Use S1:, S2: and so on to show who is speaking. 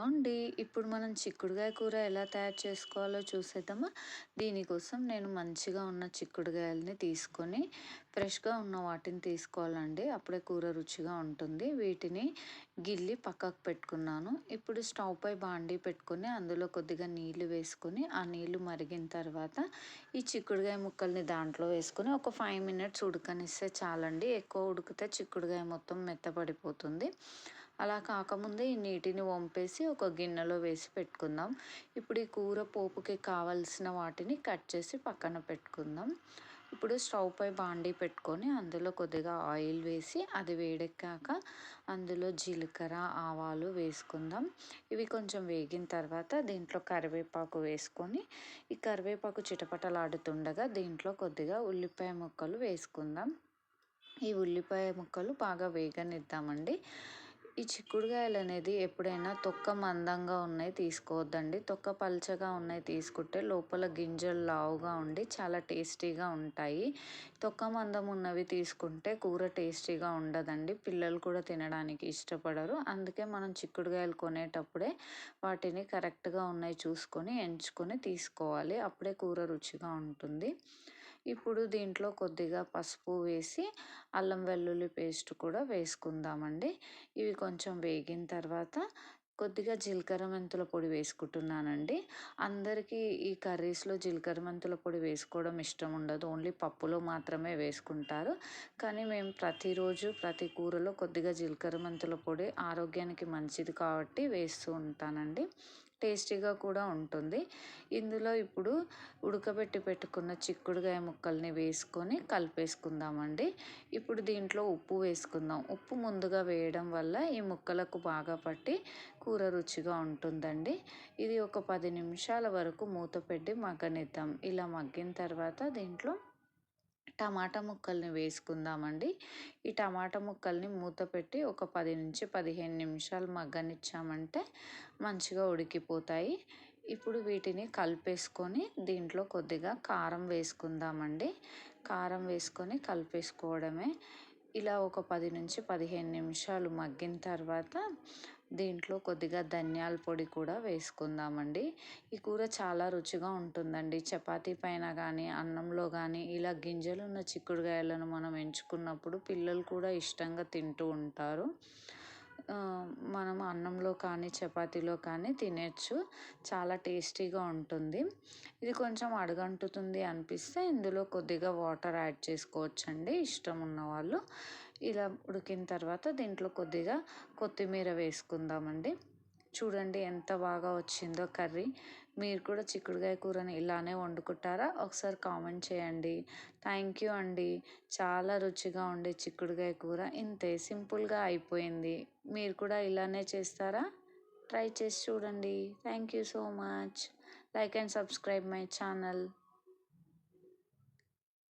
S1: అండి ఇప్పుడు మనం చిక్కుడుగాయ కూర ఎలా తయారు చేసుకోవాలో చూసేద్దామా? దీనికోసం నేను మంచిగా ఉన్న చిక్కుడుగాయలని తీసుకొని ఫ్రెష్గా ఉన్న వాటిని తీసుకోవాలండి. అప్పుడే కూర రుచిగా ఉంటుంది. వీటిని గిల్లి పక్కకు పెట్టుకున్నాను. ఇప్పుడు స్టవ్ పై బాండీ పెట్టుకొని అందులో కొద్దిగా నీళ్ళు వేసుకొని ఆ నీళ్ళు మరిగిన తర్వాత ఈ చిక్కుడుగాయ ముక్కల్ని దాంట్లో వేసుకొని ఒక ఫైవ్ మినిట్స్ ఉడకనిస్తే చాలండి. ఎక్కువ ఉడికితే చిక్కుడుగాయ మొత్తం మెత్తపడిపోతుంది అలా కాకముందే ఈ నీటిని వంపేసి ఒక గిన్నెలో వేసి పెట్టుకుందాం. ఇప్పుడు ఈ కూర పోపుకి కావలసిన వాటిని కట్ చేసి పక్కన పెట్టుకుందాం. ఇప్పుడు స్టవ్ పై బాండీ పెట్టుకొని అందులో కొద్దిగా ఆయిల్ వేసి అది వేడెక్కాక అందులో జీలకర్ర ఆవాలు వేసుకుందాం. ఇవి కొంచెం వేగిన తర్వాత దీంట్లో కరివేపాకు వేసుకొని ఈ కరివేపాకు చిటపటలాడుతుండగా దీంట్లో కొద్దిగా ఉల్లిపాయ ముక్కలు వేసుకుందాం. ఈ ఉల్లిపాయ ముక్కలు బాగా వేగనిద్దామండి. ఈ చిక్కుడుకాయలు అనేది ఎప్పుడైనా తొక్క మందంగా ఉన్నాయి తీసుకోవద్దండి. తొక్క పల్చగా ఉన్నాయి తీసుకుంటే లోపల గింజలు లావుగా ఉండి చాలా టేస్టీగా ఉంటాయి. తొక్క మందం ఉన్నవి తీసుకుంటే కూర టేస్టీగా ఉండదండి. పిల్లలు కూడా తినడానికి ఇష్టపడరు. అందుకే మనం చిక్కుడుకాయలు కొనేటప్పుడే వాటిని కరెక్ట్గా ఉన్నాయి చూసుకొని ఎంచుకొని తీసుకోవాలి. అప్పుడే కూర రుచిగా ఉంటుంది. ఇప్పుడు దీంట్లో కొద్దిగా పసుపు వేసి అల్లం వెల్లుల్లి పేస్ట్ కూడా వేసుకుందామండి. ఇవి కొంచెం వేగిన తర్వాత కొద్దిగా జీలకర్ర మెంతుల పొడి వేసుకుంటున్నానండి. అందరికీ ఈ కర్రీస్లో జీలకర్ర మెంతుల పొడి వేసుకోవడం ఇష్టం ఉండదు. ఓన్లీ పప్పులో మాత్రమే వేసుకుంటారు. కానీ మేము ప్రతిరోజు ప్రతి కూరలో కొద్దిగా జీలకర్ర మెంతుల పొడి ఆరోగ్యానికి మంచిది కాబట్టి వేస్తూ ఉంటానండి. టేస్టీగా కూడా ఉంటుంది. ఇందులో ఇప్పుడు ఉడకబెట్టి పెట్టుకున్న చిక్కుడుకాయ ముక్కల్ని వేసుకొని కలిపేసుకుందామండి. ఇప్పుడు దీంట్లో ఉప్పు వేసుకుందాం. ఉప్పు ముందుగా వేయడం వల్ల ఈ ముక్కలకు బాగా పట్టి కూర రుచిగా ఉంటుందండి. ఇది ఒక పది నిమిషాల వరకు మూత పెట్టి మగ్గనిద్దాం. ఇలా మగ్గిన తర్వాత దీంట్లో టమాటా ముక్కల్ని వేసుకుందామండి. ఈ టమాటా ముక్కల్ని మూత పెట్టి ఒక పది నుంచి పదిహేను నిమిషాలు మగ్గనిచ్చామంటే మంచిగా ఉడికిపోతాయి. ఇప్పుడు వీటిని కలిపేసుకొని దీంట్లో కొద్దిగా కారం వేసుకుందామండి. కారం వేసుకొని కలిపేసుకోవడమే. ఇలా ఒక పది నుంచి పదిహేను నిమిషాలు మగ్గిన తర్వాత దీంట్లో కొద్దిగా ధనియాల పొడి కూడా వేసుకుందామండి. ఈ కూర చాలా రుచిగా ఉంటుందండి. చపాతీ పైన కానీ అన్నంలో కానీ ఇలా గింజలు ఉన్న చిక్కుడుకాయలను మనం ఎంచుకున్నప్పుడు పిల్లలు కూడా ఇష్టంగా తింటూ ఉంటారు. మనం అన్నంలో కానీ చపాతీలో కానీ తినచ్చు. చాలా టేస్టీగా ఉంటుంది. ఇది కొంచెం అడుగంటుతుంది అనిపిస్తే ఇందులో కొద్దిగా వాటర్ యాడ్ చేసుకోవచ్చండి. ఇష్టం ఉన్నవాళ్ళు ఇలా ఉడికిన తర్వాత దీంట్లో కొద్దిగా కొత్తిమీర వేసుకుందామండి. చూడండి ఎంత బాగా వచ్చిందో కర్రీ. మీరు కూడా చిక్కుడుకాయ కూరని ఇలానే వండుకుంటారా? ఒకసారి కామెంట్ చేయండి. థ్యాంక్ యూ అండి. చాలా రుచిగా ఉండే చిక్కుడుకాయ కూర ఇంతే సింపుల్గా అయిపోయింది. మీరు కూడా ఇలానే చేస్తారా? ట్రై చేసి చూడండి. Thank you so much. Like and subscribe my channel.